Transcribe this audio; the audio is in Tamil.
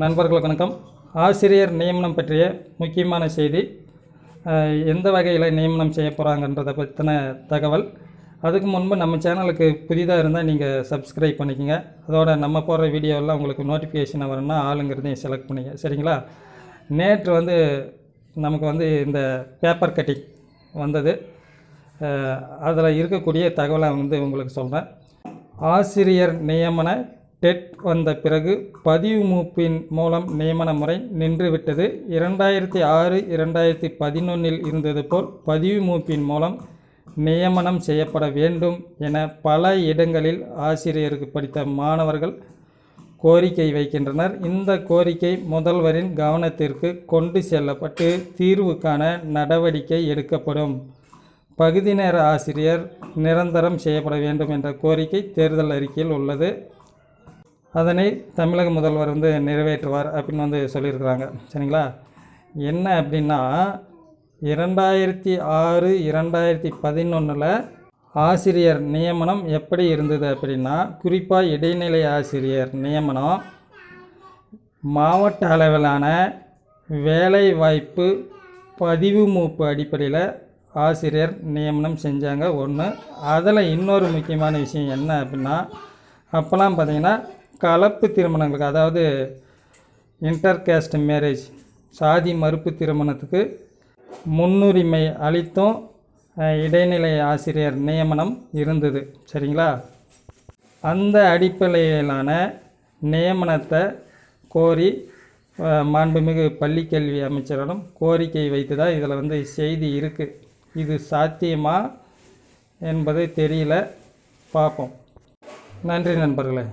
நண்பர்கள் வணக்கம். ஆசிரியர் நியமனம் பற்றிய முக்கியமான செய்தி எந்த வகையில் நியமனம் செய்ய போகிறாங்கன்றதை பற்றின தகவல். அதுக்கு முன்பு நம்ம சேனலுக்கு புதிதாக இருந்தால் நீங்கள் சப்ஸ்கிரைப் பண்ணிக்கோங்க. அதோட நம்ம போடுற வீடியோவெல்லாம் உங்களுக்கு நோட்டிஃபிகேஷன் வரணும்னா ஆளுங்கிறதையும் செலக்ட் பண்ணிங்க. சரிங்களா? நேற்று வந்து நமக்கு வந்து இந்த பேப்பர் கட்டிங் வந்தது. அதில் இருக்கக்கூடிய தகவலை வந்து உங்களுக்கு சொல்கிறேன் ஆசிரியர் நியமன டெட் வந்த பிறகு பதிவு மூப்பின் மூலம் நியமன முறை நின்றுவிட்டது. இரண்டாயிரத்தி ஆறு இரண்டாயிரத்தி பதினொன்றில் இருந்தது போல் பதிவு மூப்பின் மூலம் நியமனம் செய்யப்பட வேண்டும் என பல இடங்களில் ஆசிரியருக்கு படித்த மாணவர்கள் கோரிக்கை வைக்கின்றனர். இந்த கோரிக்கை முதல்வரின் கவனத்திற்கு கொண்டு செல்லப்பட்டு தீர்வுக்கான நடவடிக்கை எடுக்கப்படும். பகுதி நேர ஆசிரியர் நிரந்தரம் செய்யப்பட வேண்டும் என்ற கோரிக்கை தேர்தல் அறிக்கையில் உள்ளது. அதனை தமிழக முதல்வர் வந்து நிறைவேற்றுவார் அப்படின்னு வந்து சொல்லியிருக்கிறாங்க. சரிங்களா? என்ன அப்படின்னா இரண்டாயிரத்தி ஆறு இரண்டாயிரத்தி பதினொன்றில் ஆசிரியர் நியமனம் எப்படி இருந்தது அப்படின்னா குறிப்பாக இடைநிலை ஆசிரியர் நியமனம் மாவட்ட அளவிலான வேலைவாய்ப்பு பதிவு மூப்பு அடிப்படையில் ஆசிரியர் நியமனம் செஞ்சாங்க. ஒன்று அதில் இன்னொரு முக்கியமான விஷயம் என்ன அப்படின்னா அப்போல்லாம் பார்த்தீங்கன்னா கலப்பு திருமணங்களுக்கு அதாவது இன்டர் கேஸ்ட் மேரேஜ் சாதி மறுப்பு திருமணத்துக்கு முன்னுரிமை அளித்தும் இடைநிலை ஆசிரியர் நியமனம் இருந்தது. சரிங்களா? அந்த அடிப்படையிலான நியமனத்தை கோரி மாண்புமிகு பள்ளிக்கல்வி அமைச்சரிடம் கோரிக்கை வைத்ததா இதில் வந்து செய்தி இருக்குது இது சாத்தியமா என்பது தெரியல. பார்ப்போம். நன்றி நண்பர்களே.